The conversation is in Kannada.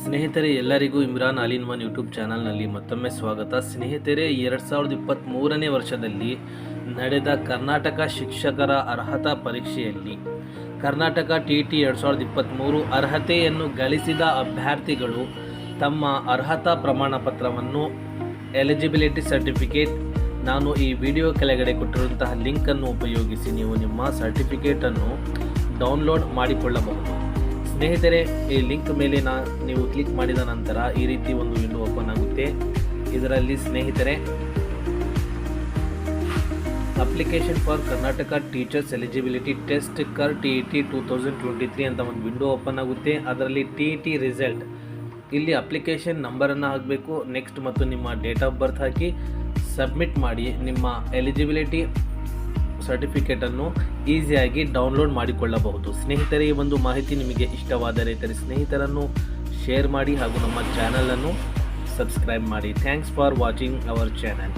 ಸ್ನೇಹಿತರೆ, ಎಲ್ಲರಿಗೂ ಇಮ್ರಾನ್ ಅಲಿನ್ ಒನ್ ಯೂಟ್ಯೂಬ್ ಚಾನಲ್ನಲ್ಲಿ ಮತ್ತೊಮ್ಮೆ ಸ್ವಾಗತ. ಸ್ನೇಹಿತರೆ, ಎರಡು ಸಾವಿರದ ಇಪ್ಪತ್ತ್ಮೂರನೇ ವರ್ಷದಲ್ಲಿ ನಡೆದ ಕರ್ನಾಟಕ ಶಿಕ್ಷಕರ ಅರ್ಹತಾ ಪರೀಕ್ಷೆಯಲ್ಲಿ ಕರ್ನಾಟಕ ಟಿ ಟಿ ಎರಡು ಸಾವಿರದ ಇಪ್ಪತ್ತ್ಮೂರು ಅರ್ಹತೆಯನ್ನು ಗಳಿಸಿದ ಅಭ್ಯರ್ಥಿಗಳು ತಮ್ಮ ಅರ್ಹತಾ ಪ್ರಮಾಣ ಪತ್ರವನ್ನು ಎಲಿಜಿಬಿಲಿಟಿ ಸರ್ಟಿಫಿಕೇಟ್ ನಾನು ಈ ವಿಡಿಯೋ ಕೆಳಗಡೆ ಕೊಟ್ಟಿರುವಂತಹ ಲಿಂಕನ್ನು ಉಪಯೋಗಿಸಿ ನೀವು ನಿಮ್ಮ ಸರ್ಟಿಫಿಕೇಟನ್ನು ಡೌನ್ಲೋಡ್ ಮಾಡಿಕೊಳ್ಳಬಹುದು. ಸ್ನೇಹಿತರೆ, ಈ ಲಿಂಕ್ ಮೇಲೆ ನಾ ನೀವು ಕ್ಲಿಕ್ ಮಾಡಿದ ನಂತರ ಈ ರೀತಿ ಒಂದು ವಿಂಡೋ ಓಪನ್ ಆಗುತ್ತೆ. ಇದರಲ್ಲಿ ಸ್ನೇಹಿತರೆ, application for Karnataka teachers eligibility test Kar T E T two thousand twenty three ಅಂತ ಒಂದು ವಿಂಡೋ ಓಪನ್ ಆಗುತ್ತೆ. ಅದರಲ್ಲಿ ಟಿ ಇ ಟಿ ರಿಸಲ್ಟ್. ಇಲ್ಲಿ ಅಪ್ಲಿಕೇಶನ್ ನಂಬರನ್ನು ಹಾಕಬೇಕು. ನೆಕ್ಸ್ಟ್ ಮತ್ತು ನಿಮ್ಮ ಡೇಟ್ ಆಫ್ ಬರ್ತ್ ಹಾಕಿ ಸಬ್ಮಿಟ್ ಮಾಡಿ. ನಿಮ್ಮ ಎಲಿಜಿಬಿಲಿಟಿ ಸರ್ಟಿಫಿಕೇಟನ್ನು ಈಸಿಯಾಗಿ ಡೌನ್ಲೋಡ್ ಮಾಡಿಕೊಳ್ಳಬಹುದು. ಸ್ನೇಹಿತರೆ ಈ ಒಂದು ಮಾಹಿತಿ ನಿಮಗೆ ಇಷ್ಟವಾದರೆ ಇತರೆ ಸ್ನೇಹಿತರನ್ನು ಶೇರ್ ಮಾಡಿ ಹಾಗೂ ನಮ್ಮ ಚಾನಲನ್ನು ಸಬ್ಸ್ಕ್ರೈಬ್ ಮಾಡಿ. Thanks for watching our channel